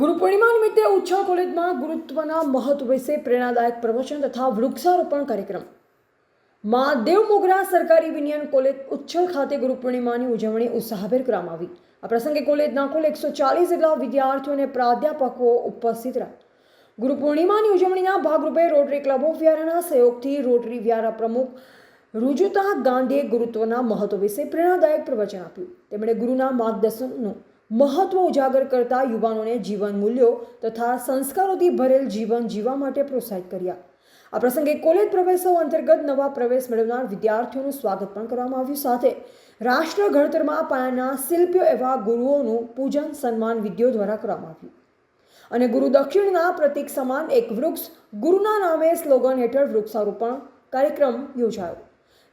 ગુરુ પૂર્ણિમા નિમિત્તે ઉચ્છલ કોલેજમાં ગુરુત્વના મહત્વ વિશે પ્રેરણાદાયક પ્રવચન તથા વૃક્ષારોપણ કાર્યક્રમ. માં દેવ મોગરા સરકારી વિજ્ઞાન કોલેજ ઉચ્છલ ખાતે ગુરુ પૂર્ણિમાની ઉજવણી ઉત્સાહભેર કરવામાં આવી. આ પ્રસંગે કોલેજના કુલ એકસો ચાલીસ જેટલા વિદ્યાર્થીઓ અને પ્રાધ્યાપકો ઉપસ્થિત રહ્યા. ગુરુ પૂર્ણિમાની ઉજવણીના ભાગરૂપે રોટરી ક્લબ ઓફ વ્યારાના સહયોગથી રોટરી વ્યારા પ્રમુખ રુજુતા ગાંધીએ ગુરુત્વના મહત્વ વિશે પ્રેરણાદાયક પ્રવચન આપ્યું. તેમણે ગુરુના માર્ગદર્શનનું મહત્વ ઉજાગર કરતા યુવાનોને જીવન મૂલ્યો તથા સંસ્કારોથી ભરેલ જીવન જીવવા માટે પ્રોત્સાહિત કર્યા. આ પ્રસંગે કોલેજ પ્રવેશો અંતર્ગત નવા પ્રવેશ મેળવનાર વિદ્યાર્થીઓનું સ્વાગત પણ કરવામાં આવ્યું સાથે રાષ્ટ્ર ઘડતરમાં પાયાના શિલ્પીઓ એવા ગુરુઓનું પૂજન, સન્માન વિધિઓ દ્વારા કરવામાં આવ્યું. અને ગુરુ દક્ષિણના પ્રતીક સમાન એક વૃક્ષ ગુરુના નામે સ્લોગન હેઠળ વૃક્ષારોપણ કાર્યક્રમ યોજાયો.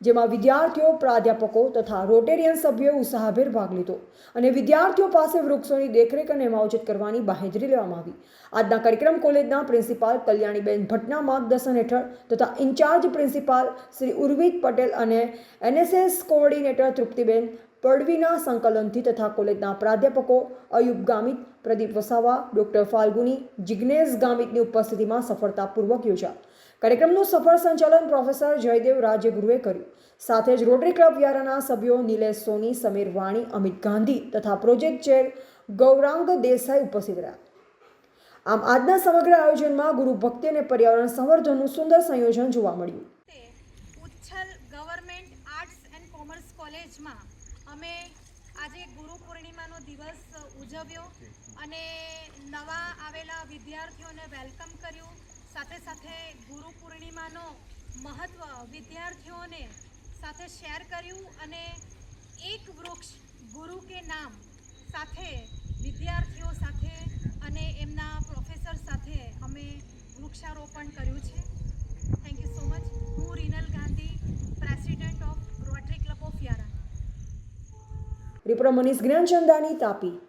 જેમાં વિદ્યાર્થીઓ, પ્રાધ્યાપકો તથા રોટેરિયન સભ્યોએ ઉત્સાહભેર ભાગ લીધો અને વિદ્યાર્થીઓ પાસે વૃક્ષોની દેખરેખ અને માવજત કરવાની બાહેધરી લેવામાં આવી. આજના કાર્યક્રમ કોલેજના પ્રિન્સિપાલ કલ્યાણીબેન ભટ્ટના માર્ગદર્શન હેઠળ તથા ઇન્ચાર્જ પ્રિન્સિપાલ શ્રી ઉર્વિત પટેલ અને એનએસએસ કોઓર્ડિનેટર તૃપ્તિબેન પડવીના સંકલનથી તથા કોલેજના પ્રાધ્યાપકો અયુબ ગામિત, પ્રદીપ વસાવા, ડૉક્ટર ફાલ્ગુની જિજ્ઞેશ ગામિતની ઉપસ્થિતિમાં સફળતાપૂર્વક યોજા કાર્યક્રમનું સફળ સંચાલન પ્રોફેસર જયદેવ રાજ્યગુરુએ કર્યું. સાથે જ રોટરી ક્લબ વ્યારાના સભ્યો નિલેશ સોની, સમીર વાણી, અમિત ગાંધી તથા પ્રોજેક્ટ ચેર ગૌરાંગ દેસાઈ ઉપસ્થિત રહ્યા. આમ આજના સમગ્ર આયોજનમાં ગુરુ ભક્તિ અને પર્યાવરણ સંવર્ધનનું સુંદર સંયોજન જોવા મળ્યું. Uchchhal government arts and commerce કોલેજમાં અમે આજે ગુરુ પૂર્ણિમાનો દિવસ ઉજવ્યો અને નવા આવેલા વિદ્યાર્થીઓને વેલકમ કર્યું. સાથે સાથે ગુરુ પૂર્ણિમાનો મહત્ત્વ વિદ્યાર્થીઓને સાથે શેર કર્યું અને એક વૃક્ષ ગુરુ કે નામ સાથે વિદ્યાર્થીઓ સાથે અને એમના પ્રોફેસર સાથે અમે વૃક્ષારોપણ કર્યું છે. થેન્ક યુ સો મચ હું Rinal Gandhi president of rotary reporter Manish Gyanchandani Tapi